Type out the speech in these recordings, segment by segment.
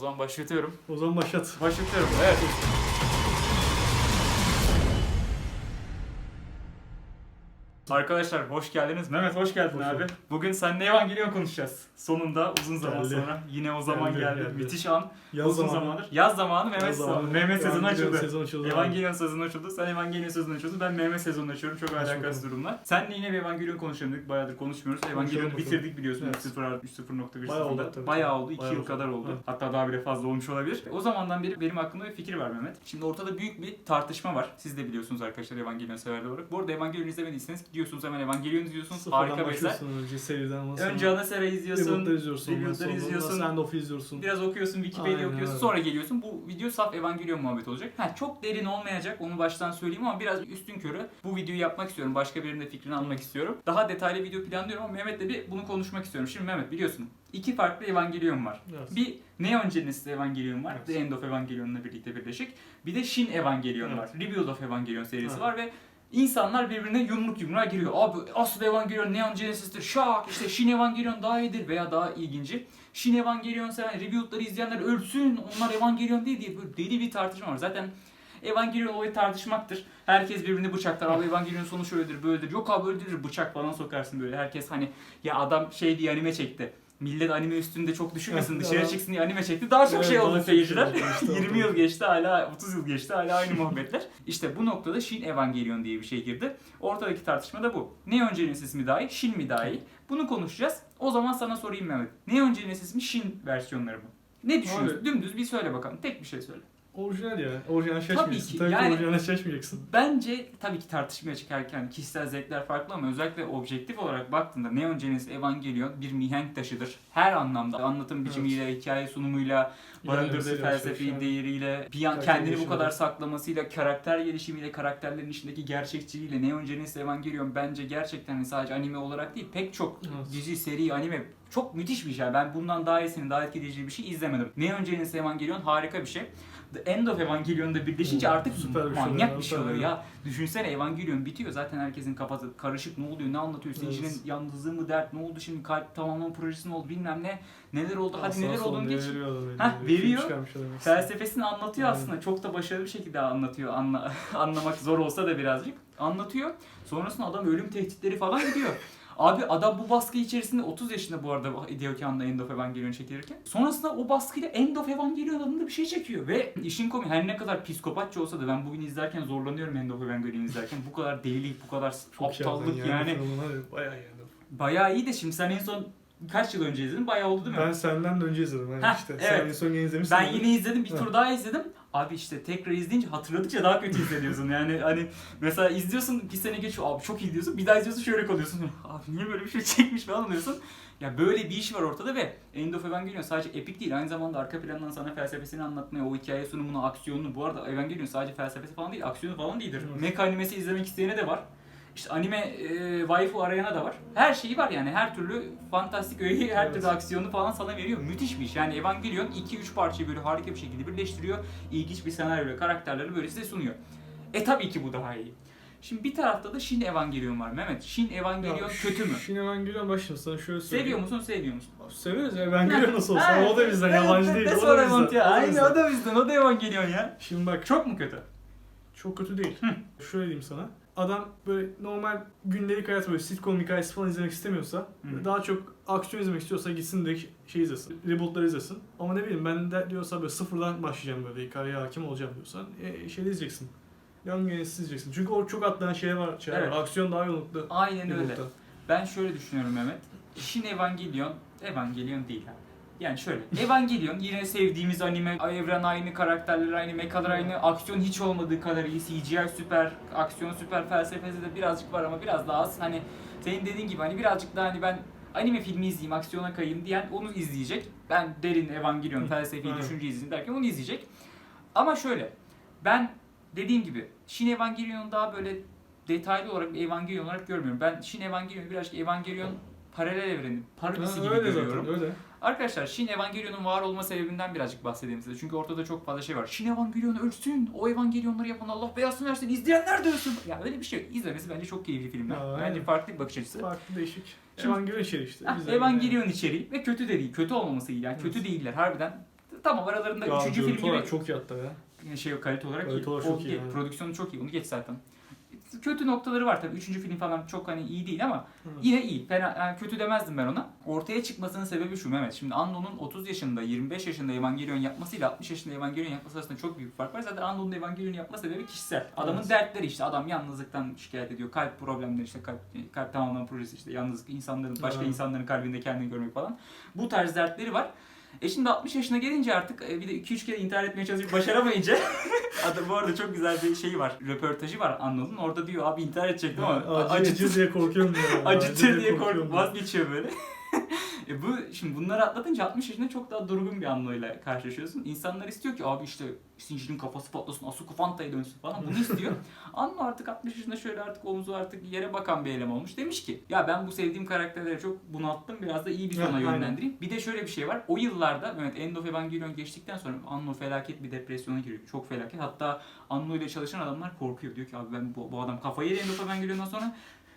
O zaman başlatıyorum. O zaman başlat. Başlatıyorum. Evet. Arkadaşlar hoş geldiniz. Mehmet hoş geldin Hoş abi. bulduk. Bugün seninle Evangelion konuşacağız. Sonunda uzun zaman Geldi. sonra yine o zaman Geldi, geldi. geldi. Müthiş an. Yaz uzun zamanı. zamandır. Yaz zamanı Mehmet, Yaz zamanı. Mehmet sezonu açıldı. Sezon açıldı. Evangelion sezonu açıldı. Sen Evangelion sezonu açıyorsun. Ben Mehmet sezonu açıyorum. Çok Hoş alakasız durumlar. Senle yine bir Evangelion konuşalım dedik. Bayağıdır konuşmuyoruz. Evangelion'u bitirdik biliyorsun. Evet. 3.0 3.0.1 Bayağı oldu tabii. Bayağı oldu. 2 Bayağı yıl oldu. kadar oldu. Evet. Hatta daha bile fazla olmuş olabilir. O zamandan beri benim aklımda bir fikir var Mehmet. Şimdi ortada büyük bir tartışma var. Siz de biliyorsunuz arkadaşlar Evangelion severler olarak. Bu arada Evangelion izlemediyseniz gidiyorsunuz hemen Evangelion izliyorsunuz. Sıfırdan Harika bir eser. başlıyorsun önce seriden sonra. Önce ana sera izliyorsun. Reboot'ları izliyorsun. ondan sonra izliyorsun. Send-off'u izliyorsun. Biraz okuyorsun, Wikipedia Aynen okuyorsun, öyle. sonra geliyorsun. Bu video saf Evangelion muhabbet olacak. Ha, çok derin olmayacak, onu baştan söyleyeyim ama biraz üstün körü bu videoyu yapmak istiyorum. Başka birinin de fikrini almak istiyorum. Daha detaylı video planlıyorum ama Mehmet'le bir bunu konuşmak istiyorum. Şimdi Mehmet biliyorsun iki farklı Evangelion var. Evet. Bir Neon Genesis Evangelion var. Evet. The End of Evangelion'la birlikte birleşik. Bir de Shin Evangelion Evet. var. Rebuild of Evangelion serisi Evet. var ve insanlar birbirine yumruk yumruğa giriyor. Abi asıl Evangelion Neon Genesis'tir. Şak işte Shin Evangelion daha iyidir veya daha ilginci. Shin Evangelion seven Rebuild'ları izleyenler ölsün. Onlar Evangelion değil diye böyle deli bir tartışma var. Zaten Evangelion olayı tartışmaktır. Herkes birbirini bıçaklar. Abi Evangelion sonu şöyledir böyledir. Yok abi öldürür bıçak falan sokarsın böyle. Herkes hani ya adam şey diye anime çekti. Millet anime üstünde çok düşünmesin dışarı çıksın diye anime çekti. Daha çok Evet, şey oldu seyirciler. şey. İşte 20 oldu. yıl geçti hala 30 yıl geçti hala aynı muhabbetler. İşte bu noktada Shin Evangelion diye bir şey girdi. Ortadaki tartışma da bu. Neon Genesis mi daha iyi, Shin mi daha iyi? Bunu konuşacağız. O zaman sana sorayım Mehmet. Neon Genesis mi, Shin versiyonları mı? Ne düşünüyorsun? Abi- Dümdüz bir söyle bakalım. Tek bir şey söyle. Orijinal ya. Orijinal şaşmayacaksın. ki, Tabii yani- ki orijinal şaşmayacaksın. Bence tabii ki tartışmaya çıkarken kişisel zevkler farklı ama özellikle objektif olarak baktığında Neon Genesis Evangelion bir mihenk taşıdır. Her anlamda anlatım biçimiyle, hikaye sunumuyla, barındırdığı felsefi yavaş. değeriyle, bir an Karakter kendini bu kadar saklamasıyla, karakter gelişimiyle, karakterlerin içindeki gerçekçiliğiyle Neon Genesis Evangelion bence gerçekten hani sadece anime olarak değil pek çok Evet. dizi, seri, anime çok müthiş bir şey. Ben bundan daha iyisini, daha etkileyici bir şey izlemedim. Neon Genesis Evangelion harika bir şey. The End of Evangelion'da birleşince artık süper bir şey manyak oluyor. bir şey oluyor Tabii. ya. Düşünsene Evangelion bitiyor zaten herkesin kafası karışık ne oluyor ne anlatıyor seyircinin Evet. yalnızlığı mı dert ne oldu şimdi kalp tamamlama projesi ne oldu bilmem ne neler oldu hadi neler olduğunu geç. Hah, veriyor. Felsefesini anlatıyor Aynen. aslında çok da başarılı bir şekilde anlatıyor Anla, anlamak zor olsa da birazcık anlatıyor. Sonrasında adam ölüm tehditleri falan gidiyor. Abi adam bu baskı içerisinde 30 yaşında bu arada Hideo Kan'la End of Evangelion çekilirken. Sonrasında o baskıyla End of Evangelion adında bir şey çekiyor. Ve işin komik her ne kadar psikopatça olsa da ben bugün izlerken zorlanıyorum End of Evangelion izlerken. Bu kadar delilik, bu kadar Çok aptallık yani. Filmler Bayağı yani. Bayağı iyi de şimdi sen en son kaç yıl önce izledin? Bayağı oldu değil mi? Ben senden de önce izledim. Yani Heh, işte. evet. Sen en son yeni izlemişsin. Ben yani. yeni izledim, bir Hı. tur daha izledim. Abi işte tekrar izleyince hatırladıkça daha kötü hissediyorsun. Yani hani mesela izliyorsun bir sene geçiyor abi çok iyi diyorsun. Bir daha izliyorsun şöyle kalıyorsun. Abi niye böyle bir şey çekmiş falan oluyorsun. Ya böyle bir iş var ortada ve End of Evangelion sadece epik değil. Aynı zamanda arka plandan sana felsefesini anlatmaya, o hikaye sunumunu, aksiyonunu. Bu arada Evangelion sadece felsefesi falan değil, aksiyonu falan değildir. Evet. Mecha animesi izlemek isteyene de var. İşte anime e, waifu arayana da var. Her şeyi var yani. Her türlü fantastik öğeyi, her Evet. türlü aksiyonu falan sana veriyor. Müthiş bir iş. Yani Evangelion 2-3 parçayı böyle harika bir şekilde birleştiriyor. İlginç bir senaryoyla karakterlerini böyle size sunuyor. E tabii ki bu daha iyi. Şimdi bir tarafta da Shin Evangelion var Mehmet. Shin Evangelion Ya, kötü mü? Shin Evangelion başlayalım sana şöyle söyleyeyim. Seviyor musun, sevmiyor musun? Seviyoruz Evangelion nasıl olsa. Ha, o da bizden yabancı değil. O da bizden. Ya? Aynı o da bizden, o da Evangelion ya. Şimdi bak Çok mu kötü? çok kötü değil. Şöyle diyeyim sana. Adam böyle normal gündelik hayat böyle sitcom hikayesi falan izlemek istemiyorsa Hı. daha çok aksiyon izlemek istiyorsa gitsin de şey izlesin. Rebootları izlesin. Ama ne bileyim ben de diyorsa böyle sıfırdan başlayacağım böyle hikayeye hakim olacağım diyorsan e, şey izleyeceksin. Young Genesis izleyeceksin. Çünkü o çok atlayan şey var. Şey Evet. var. Aksiyon daha yoğunluklu. Aynen öyle. Reboot'ta. Ben şöyle düşünüyorum Mehmet. Shin Evangelion, Evangelion değil abi. Yani şöyle, Evangelion yine sevdiğimiz anime, evren aynı, karakterler aynı, mekalar aynı, aksiyon hiç olmadığı kadar iyi, CGI süper, aksiyon süper, felsefesi de birazcık var ama biraz daha az. Hani senin dediğin gibi hani birazcık daha hani ben anime filmi izleyeyim, aksiyona kayayım diyen onu izleyecek. Ben derin Evangelion, felsefi düşünce izleyeyim derken onu izleyecek. Ama şöyle, ben dediğim gibi Shin Evangelion'u daha böyle detaylı olarak bir Evangelion olarak görmüyorum. Ben Shin Evangelion'u birazcık Evangelion paralel evreni, parodisi gibi öyle görüyorum. zaten öyle. Arkadaşlar Shin Evangelion'un var olma sebebinden birazcık bahsedeyim size. Çünkü ortada çok fazla şey var. Shin Evangelion ölsün, o Evangelion'ları yapan Allah belasını versin, izleyenler de ölsün. Ya öyle bir şey yok. İzlemesi bence çok keyifli filmler. Ya, bence farklı bir bakış açısı. Farklı değişik. Şimdi- Evangelion içeri işte. Güzel Evangelion içeriği ve kötü de değil. Kötü olmaması iyi. Yani Evet. kötü değiller harbiden. Tamam aralarında Ya, üçüncü film gibi çok iyi hatta ya. şey kalite olarak Kalite iyi. olarak O çok iyi, yani. Prodüksiyonu çok iyi. Onu geç zaten. Kötü noktaları var tabii. Üçüncü film falan çok hani iyi değil ama yine iyi. Fena, yani kötü demezdim ben ona. Ortaya çıkmasının sebebi şu Mehmet. Şimdi Anno'nun 30 yaşında, 25 yaşında Evangelion yapmasıyla 60 yaşında Evangelion yapması arasında çok büyük fark var. Zaten Anno'nun Evangelion yapma sebebi kişisel. Adamın Evet. dertleri işte. Adam yalnızlıktan şikayet ediyor. Kalp problemleri işte kalp, kalp tamamlama projesi işte yalnızlık insanların başka Evet. insanların kalbinde kendini görmek falan. Bu tarz dertleri var. E şimdi 60 yaşına gelince artık e, bir de 2-3 kere intihar etmeye çalışıp başaramayınca Adam bu arada çok güzel bir şey var. Röportajı var Anno'nun. Orada diyor abi intihar edecektim ama Acı, acıtır, acı diye korkuyorum ya. acıtır diye korkuyorum vazgeçiyor böyle. E bu şimdi bunları atlatınca 60 yaşında çok daha durgun bir ile karşılaşıyorsun. İnsanlar istiyor ki abi işte Shinji'nin kafası patlasın, Asuka Fanta'ya dönsün falan bunu istiyor. Anno artık 60 yaşında şöyle artık omuzu artık yere bakan bir eleman olmuş. Demiş ki ya ben bu sevdiğim karakterleri çok bunalttım biraz da iyi bir sona yönlendireyim. Bir de şöyle bir şey var. O yıllarda evet End of Evangelion geçtikten sonra Anno felaket bir depresyona giriyor. Çok felaket. Hatta Anno ile çalışan adamlar korkuyor. Diyor ki abi ben bu, bu adam kafayı yedi End of Evangelion'dan sonra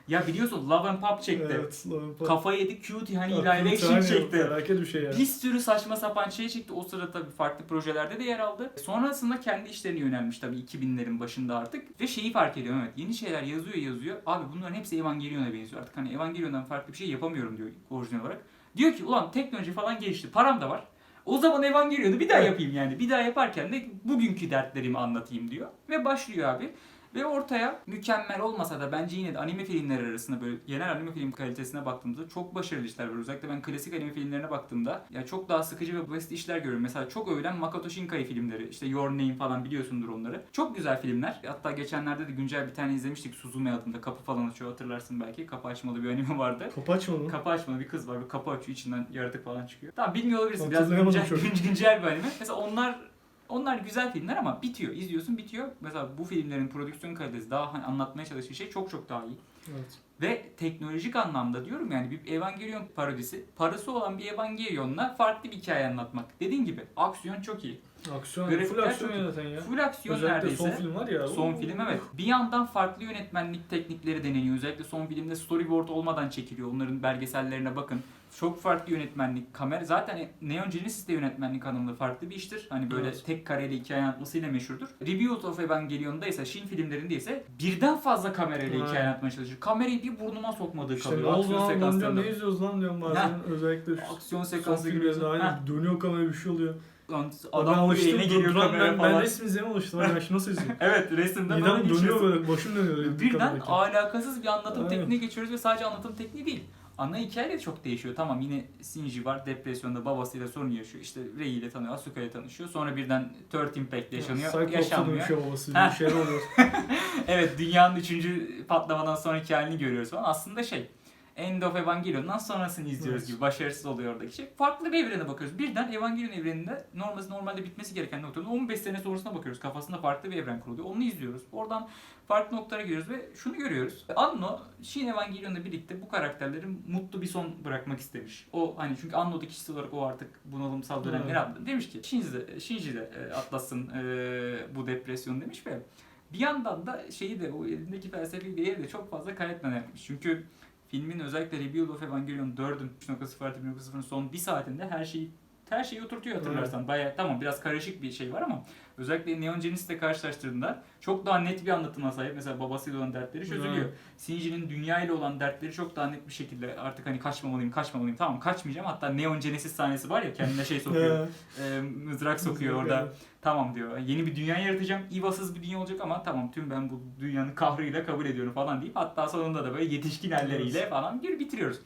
ya biliyorsun Love and Pop çekti. Evet. Love and Pop. Kafayı yedi Cutie Aklı Live Action tane çekti. Felaket bir şey ya. Bir sürü saçma sapan şey çekti. O sırada tabii farklı projelerde de yer aldı. Sonrasında kendi işlerine yönelmiş tabii 2000'lerin başında artık. Ve şeyi fark ediyor evet. Yeni şeyler yazıyor yazıyor. Abi bunların hepsi Evangelion'a benziyor. Artık hani Evangelion'dan farklı bir şey yapamıyorum diyor orijinal olarak. Diyor ki ulan teknoloji falan gelişti. Param da var. O zaman Evangelion'u bir daha yapayım yani. Bir daha yaparken de bugünkü dertlerimi anlatayım diyor. Ve başlıyor abi. Ve ortaya mükemmel olmasa da bence yine de anime filmleri arasında böyle genel anime film kalitesine baktığımızda çok başarılı işler var. Özellikle ben klasik anime filmlerine baktığımda ya çok daha sıkıcı ve basit işler görüyorum. Mesela çok övülen Makoto Shinkai filmleri. işte Your Name falan biliyorsundur onları. Çok güzel filmler. Hatta geçenlerde de güncel bir tane izlemiştik. Suzume adında kapı falan açıyor hatırlarsın belki. Kapı açmalı bir anime vardı. Kapı açmadı mı? Kapı açmalı bir kız var. Bir kapı açıyor içinden yaratık falan çıkıyor. Tamam bilmiyor olabilirsin. Biraz güncel, güncel bir anime. Mesela onlar onlar güzel filmler ama bitiyor. İzliyorsun bitiyor. Mesela bu filmlerin prodüksiyon kalitesi daha hani anlatmaya çalıştığı şey çok çok daha iyi. Evet. Ve teknolojik anlamda diyorum yani bir Evangelion parodisi. Parası olan bir Evangelion'la farklı bir hikaye anlatmak. Dediğin gibi aksiyon çok iyi. Aksiyon, Grafikler full aksiyon çok zaten ya. Full aksiyon Özellikle neredeyse. son film var ya. Son oo. film evet. Bir yandan farklı yönetmenlik teknikleri deneniyor. Özellikle son filmde storyboard olmadan çekiliyor. Onların belgesellerine bakın. Çok farklı yönetmenlik, kamera. Zaten Neon Genesis de yönetmenlik anlamında farklı bir iştir. Hani böyle Evet. tek kareyle hikaye anlatmasıyla meşhurdur. Reboot of Evangelion'da ise, Shin filmlerinde ise birden fazla kamerayla hikaye Aynen. anlatmaya çalışır. Kamerayı bir burnuma sokmadığı İşte kalıyor. Aksiyon sekanslarında. ne izliyoruz lan diyorum bazen. Özellikle şu Aksiyon son sekansı Heh, dönüyor kamera bir şey oluyor. Lan Adam alıştım, eline geliyor kamera ben, falan. ben resmi izlemeye alıştım. Ben şimdi nasıl izliyorum? Evet resimden İnan ona dönüyor geçiyorsun. böyle başım dönüyor. Birden alakasız bir anlatım Aynen. tekniğine geçiyoruz ve sadece anlatım tekniği değil. Ana hikaye de çok değişiyor. Tamam yine Shinji var depresyonda babasıyla sorun yaşıyor. İşte Rei ile tanıyor, Asuka ile tanışıyor. Sonra birden Third Impact yaşanıyor. Cyclops'a yaşanmıyor. dönüşüyor babası. Bir şeyler oluyor. evet dünyanın üçüncü patlamadan sonraki halini görüyoruz falan. Aslında şey End of Evangelion'dan sonrasını izliyoruz Evet. gibi. Başarısız oluyor oradaki şey. Farklı bir evrene bakıyoruz. Birden Evangelion evreninde normalde, normalde bitmesi gereken noktada 15 sene sonrasına bakıyoruz. Kafasında farklı bir evren kuruluyor. Onu izliyoruz. Oradan farklı noktalara giriyoruz ve şunu görüyoruz. Anno, Shin Evangelion'la birlikte bu karakterlerin mutlu bir son bırakmak istemiş. O hani çünkü Anno'da kişisel olarak o artık bunalımsal dönemleri Evet. atladı. Demiş ki Shinji de, Shinji de e, atlasın e, bu depresyon demiş ve bir yandan da şeyi de o elindeki felsefi değeri de çok fazla kaybetmeden yapmış. Çünkü filmin özellikle Rebuild of Evangelion 4'ün 3.0 artı 1.0'ın son bir saatinde her şeyi her şeyi oturtuyor hatırlarsan. Bayağı tamam biraz karışık bir şey var ama özellikle Neon Genesis'le karşılaştırdığında çok daha net bir anlatıma sahip. Mesela babasıyla olan dertleri çözülüyor. Evet. Shinji'nin dünya ile olan dertleri çok daha net bir şekilde artık hani kaçmamalıyım, kaçmamalıyım. Tamam kaçmayacağım. Hatta Neon Genesis sahnesi var ya kendine şey sokuyor. e, mızrak sokuyor orada. Tamam diyor. Yeni bir dünya yaratacağım. İvasız bir dünya olacak ama tamam tüm ben bu dünyanın kahrıyla kabul ediyorum falan deyip hatta sonunda da böyle yetişkin halleriyle Evet. falan bir bitiriyoruz.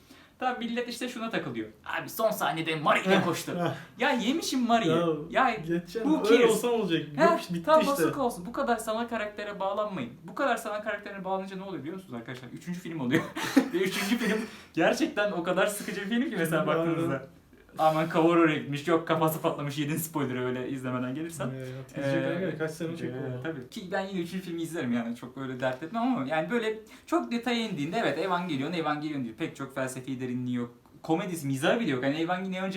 Tabi millet işte şuna takılıyor. Abi son sahnede Mari ile koştu. Ya yemişim Mari'yi. Ya, Geçeceğim. Bu Öyle olsa olacak? He, Yok bitti tamam işte. nasıl olsun. Bu kadar sana karaktere bağlanmayın. Bu kadar sana karakterine bağlanınca ne oluyor biliyor musunuz arkadaşlar? Üçüncü film oluyor. Ve üçüncü film gerçekten o kadar sıkıcı bir film ki mesela baktığınızda. Aman Kaworu gitmiş, yok kafası patlamış, yedin spoiler'ı öyle izlemeden gelirsen. Ee, Ee, kaç sene Ee, oldu. tabii. Ki ben yine üçüncü filmi izlerim yani çok öyle dert etmem ama yani böyle çok detaya indiğinde evet Evangelion Evangelion değil. Pek çok felsefi derinliği yok. Komedisi, mizahı bile yok. Hani Evangelion Ha,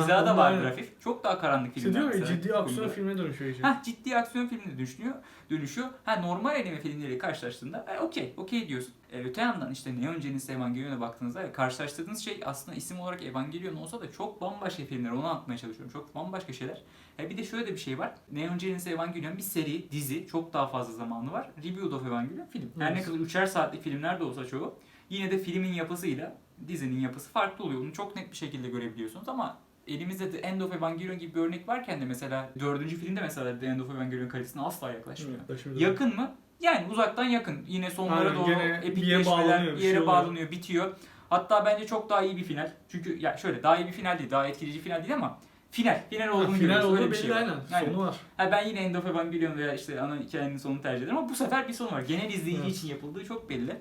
mizahı da vardır hafif. Çok daha karanlık İşte filmler. diyor ya ciddi aksiyon filmine dönüşüyor iyice. Heh, ciddi aksiyon filmine dönüşüyor. dönüşüyor. Ha normal anime filmleriyle karşılaştığında e, okey, okey diyorsun. E, öte yandan işte Neon Genesis Evangelion'a baktığınızda e, karşılaştırdığınız şey aslında isim olarak Evangelion olsa da çok bambaşka filmler. Onu anlatmaya çalışıyorum. Çok bambaşka şeyler. E, bir de şöyle de bir şey var. Neon Genesis Evangelion bir seri, dizi. Çok daha fazla zamanı var. Reboot of Evangelion film. Her ne Evet. kadar üçer saatlik filmler de olsa çoğu. Yine de filmin yapısıyla dizinin yapısı farklı oluyor. Bunu çok net bir şekilde görebiliyorsunuz ama elimizde The End of Evangelion gibi bir örnek varken de mesela dördüncü filmde mesela The End of Evangelion kalitesine asla yaklaşmıyor. Evet, Yakın mı? Yani uzaktan yakın. Yine sonlara Aynen, doğru epikleşmeler bir yere şey bağlanıyor, bitiyor. Hatta bence çok daha iyi bir final. Çünkü ya şöyle daha iyi bir final değil, daha etkileyici final değil ama final. Final Ha, olduğunu final görüyoruz. olduğu Öyle bir belli şey var. aynen. Aynen. Sonu var. Ha, ben yine End of Evangelion veya işte ana hikayenin sonunu tercih ederim ama bu sefer bir sonu var. Genel izleyici Evet. için yapıldığı çok belli.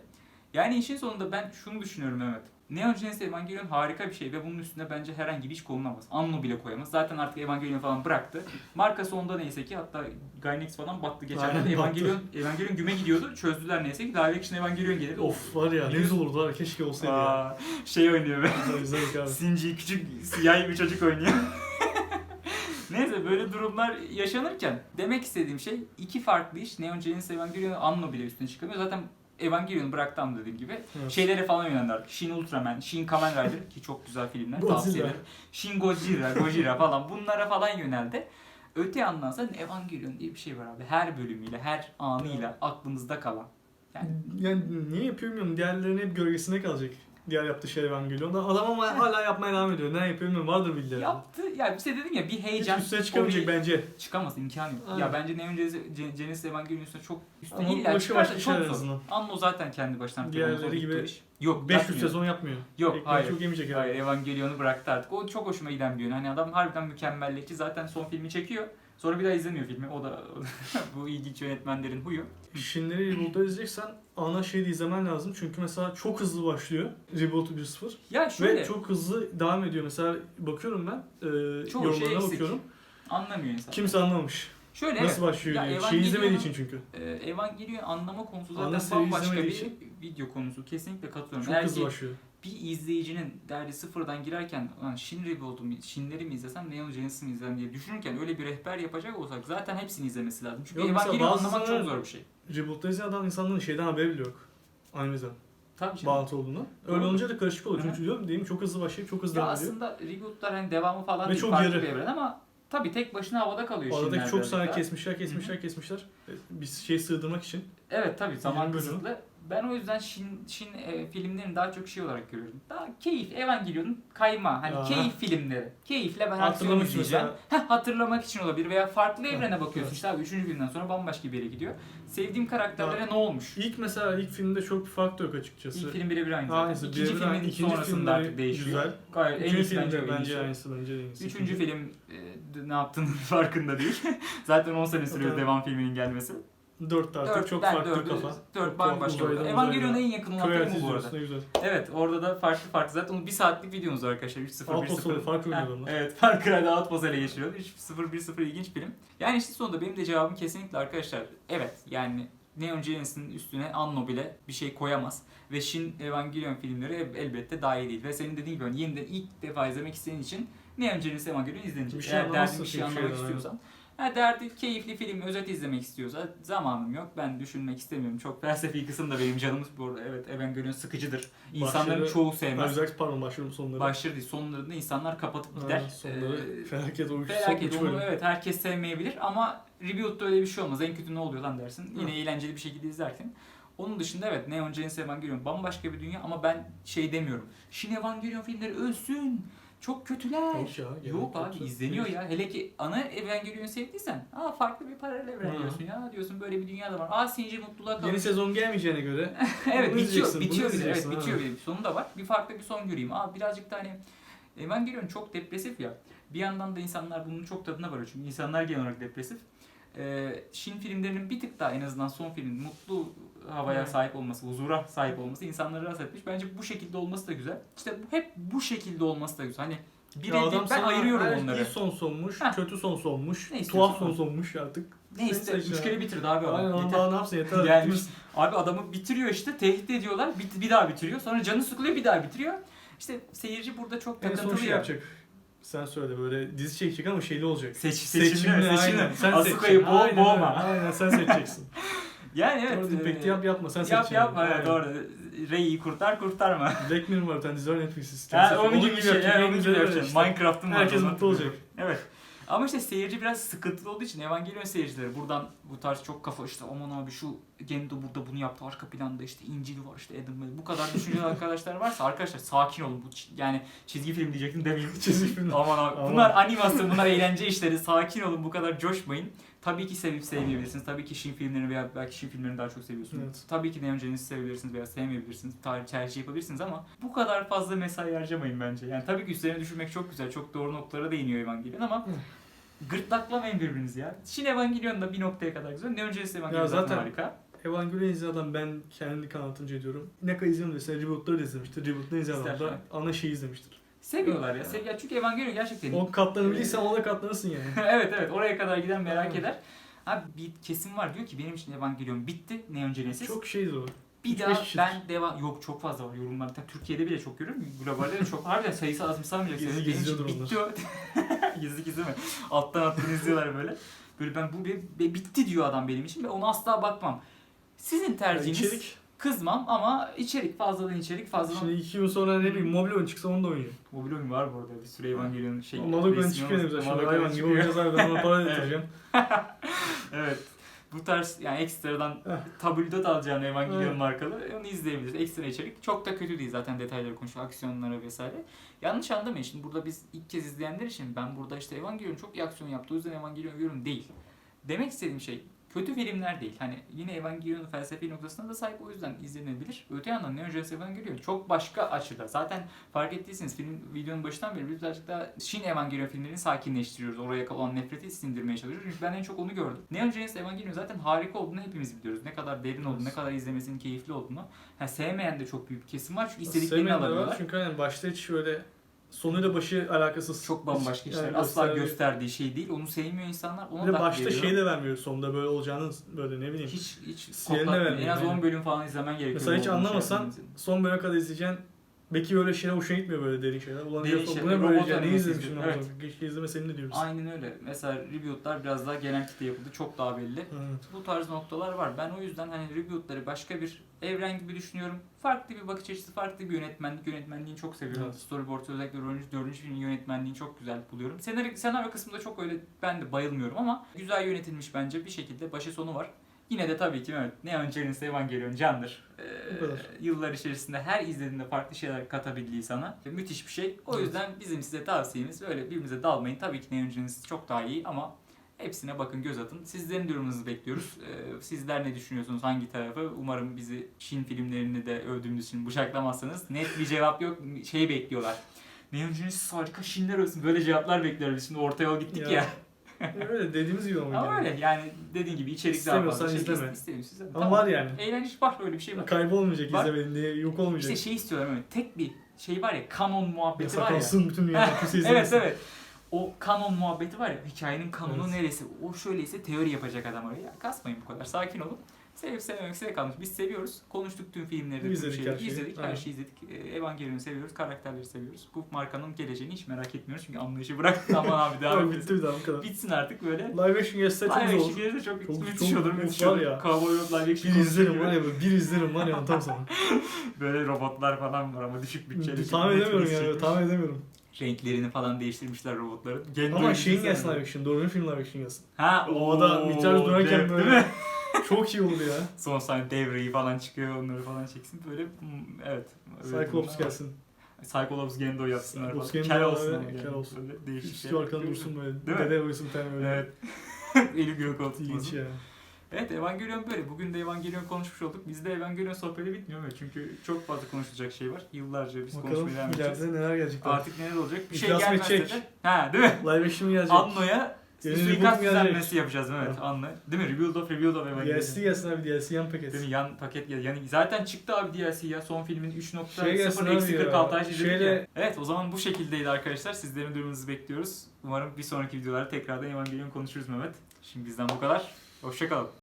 Yani işin sonunda ben şunu düşünüyorum Mehmet. Neon Genesis Evangelion harika bir şey ve bunun üstüne bence herhangi bir iş konulamaz. Anno bile koyamaz. Zaten artık Evangelion falan bıraktı. Markası onda neyse ki hatta Gainax falan battı geçenlerde. Evangelion, Evangelion güme gidiyordu. Çözdüler neyse ki Live Action Evangelion gelir. Of var ya ne güzel olurdu var. Keşke olsaydı ya. Aa, şey oynuyor be. Güzel. Sinci küçük siyah bir çocuk oynuyor. Neyse böyle durumlar yaşanırken demek istediğim şey iki farklı iş. Neon Genesis Evangelion Anno bile üstüne çıkamıyor. Zaten Evangelion'u bıraktım dediğim gibi. Evet. Şeylere falan yöneldiler. Shin Ultraman, Shin Kamen Rider ki çok güzel filmler tavsiye ederim. Shin Gojira, Gojira falan bunlara falan yöneldi. Öte yandan zaten Evangelion diye bir şey var abi. Her bölümüyle, her anıyla aklınızda kalan. Yani Yani niye yapıyor bilmiyorum. Diğerlerinin hep gölgesine kalacak. Diğer yaptığı şey Evangelion'da. Adam ama hala yapmaya devam ediyor. Ne yapıyor bilmiyorum. Vardır bildiği. yaptı. Ya işte dedim ya bir Hiç heyecan. üstüne çıkamayacak bir- bence. Çıkamaz imkanı yok. Aynen. Ya bence Neon Genesis, Gen- Genesis Evangelion üstüne çok üstüne Ama illa başka çıkar da başka çok zor. Anno zaten kendi bir tek Diğerleri bir gibi iş. Yok 500 yapmıyor. sezon yapmıyor. Yok Ekmeği hayır. çok yemeyecek herhalde. Hayır Evangelion'u bıraktı artık. O çok hoşuma giden bir yön. Hani adam harbiden mükemmelliyetçi. Zaten son filmi çekiyor. Sonra bir daha izlemiyor filmi. O da bu ilginç yönetmenlerin huyu. Şinleri Reboot'ta izleyeceksen ana şeyi de izlemen lazım. Çünkü mesela çok hızlı başlıyor Reboot 1.0. Ya şöyle Ve çok hızlı devam ediyor. Mesela bakıyorum ben e, Çoğu şey yorumlarına eksik. bakıyorum. anlamıyor insan. Kimse anlamamış. Şöyle Nasıl başlıyor Ya diye. Şeyi Evangelion'un- izlemediği için çünkü. evet. E, Evangelion anlama konusu zaten seriyi bambaşka bir için- video konusu. Kesinlikle katılıyorum. Çok Eğer hızlı başlıyor. bir izleyicinin derdi sıfırdan girerken lan Shin Reboot'u mu, Shin'leri mi izlesem Neon Genesis'i mi izlesem diye düşünürken öyle bir rehber yapacak olsak zaten hepsini izlemesi lazım. Çünkü Yok, Evangelion bazı anlamak çok zor bir şey. Reboot'ta izleyen adam insanların şeyden haberi bile yok. Aynı yüzden. Tabii canım. Bağlantı olduğunu. Öyle Doğru. olunca da karışık oluyor. Çünkü diyorum değil mi çok hızlı başlayıp çok hızlı Ya devam ediyor. aslında rebootlar hani devamı falan Ve değil çok farklı yarı. bir evren ama tabii tek başına havada kalıyor Aradaki çok sahne kesmişler, kesmişler, kesmişler. Bir şey sığdırmak için. Evet tabii zaman Yirmi bölüm. kısıtlı. Ben o yüzden Shin, Shin e, filmlerini daha çok şey olarak görüyorum. Daha keyif, Evangelion'un kayma. Hani Aha. keyif filmleri. Keyifle ben aksiyon Hatırlamak için izleyeceğim. Heh, hatırlamak için olabilir veya farklı evrene bakıyorsun işte abi 3. filmden sonra bambaşka bir yere gidiyor. Sevdiğim karakterlere ne olmuş? İlk mesela ilk filmde çok bir fark da yok açıkçası. İlk film birebir aynı zaten. Aynısı. İkinci birebir filmin aynı. İkinci sonrasında artık değişiyor. Güzel. Gayet en Üçüncü iyisi bence filmde bence iyisi. aynısı. Bence en iyisi. Üçüncü film e, ne yaptığının farkında değil. Zaten 10 sene sürüyor devam filminin gelmesi. Dört artık Dört, çok farklı dördü- kafa. Dört bambaşka. Evangelion'a en yakın hayatı bu arada. güzel. Evet orada da farklı farklı zaten bir saatlik videomuz var arkadaşlar 3-0 Outpost oluyor, 1-0. fark Ha, oynuyor onlar. Evet Far Cry'da Outpost ele geçiriyor. 3-0 1-0 ilginç film. Yani işte sonunda benim de cevabım kesinlikle arkadaşlar evet yani Neon Genesis'in üstüne Anno bile bir şey koyamaz. Ve Shin Evangelion filmleri el- elbette daha iyi değil. Ve senin dediğin gibi hani yeniden ilk defa izlemek isteyen için Neon Genesis Evangelion izlenecek. Bir şey Eğer derdin bir şey çünkü anlamak şeyden, istiyorsan. Ha, derdi keyifli film, özet izlemek istiyorsa zamanım yok. Ben düşünmek istemiyorum. Çok felsefi kısım da benim canım. Bu arada evet Evangelion sıkıcıdır. İnsanların Başları- çoğu sevmez. özellikle pardon başlıyorum sonları. Başları değil. Sonlarında insanlar kapatıp gider. Ha, sonları Ee, felaket o üç son Felaket bölüm. evet herkes sevmeyebilir ama Reboot'ta öyle bir şey olmaz. En kötü ne oluyor lan dersin. Yine Hı. eğlenceli bir şekilde izlerken. Onun dışında evet Neon Genesis Evangelion bambaşka bir dünya ama ben şey demiyorum. Shin Evangelion filmleri ölsün. Çok kötüler. Yok ya. gerek Yok abi yoksa- izleniyor ya. Hele ki ana Evangelion'u sevdiysen aa farklı bir paralel evren Hı. diyorsun ya. Diyorsun böyle bir dünya da var. Aa Shinji mutluluğa Yeni sezon gelmeyeceğine göre evet Bunu bitiyor. izleyeceksin, bunu Bitiyor bir. Evet izleyeceksin, bitiyor bir. Sonu da var. Bir farklı bir son göreyim. Aa birazcık da hani Evangelion çok depresif ya. Bir yandan da insanlar bunun çok tadına varıyor. Çünkü insanlar genel olarak depresif. Ee, Shin filmlerinin bir tık daha en azından son filmin mutlu havaya Evet. sahip olması, huzura sahip olması insanları rahatsız etmiş. Bence bu şekilde olması da güzel. İşte hep bu şekilde olması da güzel. Hani bir Ya adam ben ayırıyorum her onları. iyi son sonmuş, Heh. kötü son sonmuş, Ne tuhaf son sonmuş artık. Ne iste? Sen seç Üç kere bitirdi abi adam. Aynen Yeter. daha ne yapsın yeter. Yani abi adamı bitiriyor işte tehdit ediyorlar. Bit, bir daha bitiriyor. Sonra canı sıkılıyor bir daha bitiriyor. İşte seyirci burada çok En son takıntılı şey ya. yapacak. Sen söyle böyle dizi çekecek ama şeyli olacak. Seç, seçimli, seçimli. aynen. Sen Asuka'yı Aynen boğma. öyle. Aynen sen seçeceksin. Yani evet. Doğru pek e, de yap yapma sen yap seçeceksin. yapma evet doğru. Rey'i kurtar kurtarma. Black Mirror var bir tane dizi var Netflix'te. Ha, onun gibi bir şey. Yani onun gibi yapacağım. işte. Minecraft'ın var. Herkes mutlu olacak. Evet. Ama işte seyirci biraz sıkıntılı olduğu için Evangelion seyircileri buradan bu tarz çok kafa işte aman abi şu Gendo burada bunu yaptı arka planda işte İncil var işte Adam Bey. Bu kadar düşünceli arkadaşlar varsa arkadaşlar sakin olun. Bu yani çizgi film diyecektim demeyeyim. Çizgi film. Aman abi. Aman. Bunlar animasyon, bunlar eğlence işleri. Sakin olun, bu kadar coşmayın. Tabii ki sevip sevmeyebilirsiniz. Tabii ki Shin filmlerini veya belki Shin filmlerini daha çok seviyorsunuz. Evet. Tabii ki Neon Genesis sevebilirsiniz veya sevmeyebilirsiniz. Tarih tercih yapabilirsiniz ama bu kadar fazla mesai harcamayın bence. Yani tabii ki üstlerine düşünmek çok güzel. Çok doğru noktalara değiniyor Evangelion ama gırtlaklamayın birbirinizi ya. Shin Evangelion da bir noktaya kadar güzel. Neon Genesis Evangelion zaten, zaten- harika. Evangelion izleyen adam ben kendi kanatımca ediyorum. Ne kadar dese rebootları da izlemiştir. Rebootları izleyen adam da ana şeyi izlemiştir. Seviyorlar ya. Sev ya çünkü Evangelion gerçekten. O katlanabilirsen ona katlanırsın yani. evet evet oraya kadar giden merak eder. Abi bir kesim var diyor ki benim için Evangelion bitti. Neon Genesis. Çok şeydir o. Bir daha kişidir. ben devam yok çok fazla var yorumlar. Tabii Türkiye'de bile çok görüyorum. Globalde de çok. Harbiden sayısı az mı sanmayacaksınız. Gizli bitti o. gizli gizli mi? Alttan alttan izliyorlar böyle. Böyle ben bu bir- bitti diyor adam benim için ve ona asla bakmam. Sizin Yani tercihiniz içerik. Kızmam ama içerik fazladan içerik fazladan Şimdi iki yıl sonra ne bileyim mobil oyun çıksa onu da oynayacağım. mobil oyun var bu arada bir sürü Evangelion'un şey. Malık oyun çıkıyor olması- Şimdi hayvan gibi oynayacağız abi ben ona para yatıracağım. Evet. Bu tarz yani ekstradan Heh. tabloidot alacağın Evangelion Evet. markalı onu izleyebiliriz. Ekstra içerik. Çok da kötü değil zaten detayları konuşuyor. Aksiyonları vesaire. Yanlış anlamayın şimdi burada biz ilk kez izleyenler için ben burada işte Evangelion çok iyi aksiyon yaptı o yüzden Evangelion övüyorum değil. Demek istediğim şey kötü filmler değil. Hani yine Evangelion'un felsefi noktasına da sahip o yüzden izlenebilir. Öte yandan Neo Genesis Evangelion çok başka açıda. Zaten fark ettiyseniz film videonun başından beri biz birazcık daha Shin Evangelion filmlerini sakinleştiriyoruz. Oraya olan nefreti sindirmeye çalışıyoruz. Çünkü ben en çok onu gördüm. Neo Genesis Evangelion zaten harika olduğunu hepimiz biliyoruz. Ne kadar derin olduğunu, ne kadar izlemesinin keyifli olduğunu. Ha, sevmeyen de çok büyük bir kesim var çünkü istediklerini Sevmeyen de var alabiliyorlar. Çünkü hani başta hiç öyle sonuyla başı alakasız. Çok bambaşka işler. yani Asla gösterdiği- gösterdiği şey değil. Onu sevmiyor insanlar. Ona Bir de da başta veriyor. şey de vermiyor sonunda böyle olacağını böyle ne bileyim. hiç hiç. En az aynen. 10 bölüm falan izlemen gerekiyor. Mesela hiç şey anlamasan için. son bölüme kadar izleyeceksin. Belki öyle şeyler hoşuna gitmiyor böyle derin şeyler. Ulan Derin diyorsun, bu ne böyle ya ne izlemişim evet. Keşke izlemeseydin de diyoruz. Aynen öyle. Mesela rebootlar biraz daha genel kitle yapıldı. Çok daha belli. Evet. Bu tarz noktalar var. Ben o yüzden hani rebootları başka bir evren gibi düşünüyorum. Farklı bir bakış açısı, farklı bir yönetmenlik. Yönetmenliğini çok seviyorum. Evet. Storyboard özellikle 4. 4. filmin yönetmenliğini çok güzel buluyorum. Senaryo, senaryo kısmında çok öyle ben de bayılmıyorum ama güzel yönetilmiş bence. Bir şekilde başı sonu var. Yine de tabii ki evet Neon Genesis Evangelion candır. Ee, yıllar içerisinde her izlediğinde farklı şeyler katabildiği sana müthiş bir şey. O Evet. yüzden bizim size tavsiyemiz öyle birbirimize dalmayın. Tabii ki Neon Genesis çok daha iyi ama hepsine bakın göz atın. Sizlerin durumunuzu bekliyoruz. Ee, sizler ne düşünüyorsunuz hangi tarafı? Umarım bizi Çin filmlerini de övdüğümüz için bıçaklamazsanız. Net bir cevap yok. Şey bekliyorlar. Neon Genesis harika Şinler olsun. Böyle cevaplar bekliyoruz. Şimdi orta yol gittik ya. Ya. Öyle dediğimiz gibi ama. Ama yani. öyle yani dediğin gibi içerik daha fazla. İstemiyorsan Şey, izleme. istemiyorsun izleme. Ama Tamam. var yani. Eğlence var öyle bir şey var. Kaybolmayacak Var. izlemedin diye yok olmayacak. İşte şey istiyorlar böyle tek bir şey var ya kanon muhabbeti Yasak var ya. olsun bütün dünyada kimse evet izlemesin. evet. O kanon muhabbeti var ya hikayenin kanonu Evet. neresi? O şöyleyse teori yapacak adam oraya. Ya, kasmayın bu kadar sakin olun. Sevip sevmemek size kalmış. Biz seviyoruz. Konuştuk tüm filmleri tüm İzledik şeyleri. her şeyi. İzledik her şeyi izledik. Ee, Evangelion'u seviyoruz. Karakterleri seviyoruz. Bu markanın geleceğini hiç merak etmiyoruz. Çünkü anlayışı bıraktık aman abi devam edelim. bitti bir daha bu kadar. Bitsin artık böyle. Live action gelse çok Live zor. action gelirse çok, Çok- müthiş çok- olur. Müthiş olur. ya. Cowboy live action Bir izlerim var ya böyle bir izlerim var ya anlatam sana. Böyle robotlar falan var ama düşük bütçeli. tahmin edemiyorum yani tahmin edemiyorum. Renklerini falan değiştirmişler robotların. Ama şeyin gelsin live action, doğru film live action gelsin. Ha O da bir tarz dev- böyle-? Çok iyi oldu ya. Son sahne devreyi falan çıkıyor onları falan çeksin. Böyle hmm, evet. Cyclops gelsin. Cyclops Gendo yapsınlar Cyclops. Gendo Kel olsun ama kel yani. olsun. Böyle değişik Üstü arkadan dursun böyle. Değil? Dede bir tane böyle. Evet. Eli gök İlginç olsun. ya. Evet Evangelion böyle. Bugün de Evangelion konuşmuş olduk. Bizde Evangelion sohbeti bitmiyor mu? Çünkü çok fazla konuşulacak şey var. Yıllarca biz Bakalım konuşmaya devam edeceğiz. neler gelecek. Artık neler olacak? Bir şey İflas gelmezse de. Ha değil mi? Live action gelecek. Anno'ya suikast düzenlemesi yapacağız Evet. Anno. Değil mi? Rebuild of Rebuild of Evangelion. DLC gelsin abi DLC yan paket. Değil mi? Yan paket gel. Yani zaten çıktı abi DLC ya. Son filmin 3.0 Şey gelsin abi eksi ya. 46 izledik Şeyle- ya. Evet o zaman bu şekildeydi arkadaşlar. Sizlerin durumunuzu bekliyoruz. Umarım bir sonraki videolarda tekrardan Evangelion konuşuruz Mehmet. Şimdi bizden bu kadar. Hoşçakalın.